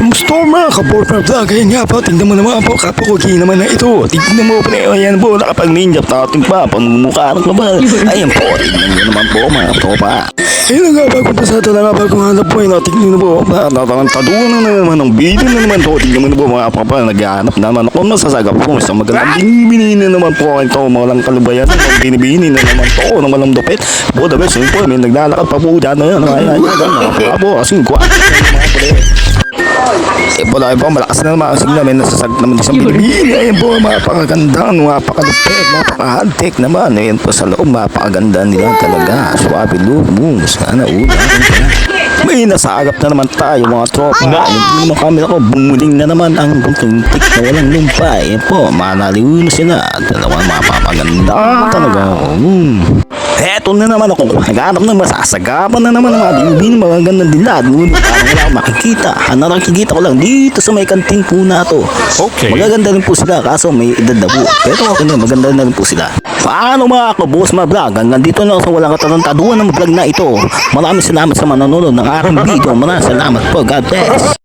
Kamusta mga kaporma vlog? Ayan nga po, tingnan mo naman po, kapukugi naman na ito. Tingnan mo po, ayan po, nakapag-ninjap natin pa, pamumukha ng kabal. Ayan po, tingnan nyo naman po mga tropa. Ayun na nga, bago pasado na nga, bago hanap po, ayun, tingnan nyo po, natatantaduan na naman ng video na naman to. Tingnan mo na po mga tropa, naghahanap naman ako masasagap po. Isang magandang binibini na naman po ito, mga lang kalubayan, binibini na naman to, ng walang dupit. Po, the best, yun po, may naglalakad pa po dyan, ayun, ayun, ayun, ayun, ayun, po, asing kwa. Eh po dahil po malakas na naman ang signal. May nasasag naman isang bilibili ayan po mapakaganda mapakalupit mapakahantik naman. Ayan po sa loob mapakaganda nila talaga. Swabe lumo sana ulan may nasagap na naman tayo mga tropa. Yung mga camera ko bumuling na naman ang buntuntik na walang lumpa. Ayan po manaliw na sila. Dalawang mapapaganda talaga. Mm. Eto na naman ako. Naghanap ng masasagapan na naman ng mga binibini mga gandang dilad. Ngunit parang wala akong makikita. Ang nakikita ko lang dito sa may kantin po na to. Okay. Magaganda rin po sila kaso may edad na po. Pero okay na, maganda na rin po sila. Paano mga ako, boss mga vlog? Hanggang dito na sa walang katarantaduhan ng vlog na ito. Maraming salamat sa manonood ng aking video. Maraming salamat po. God bless.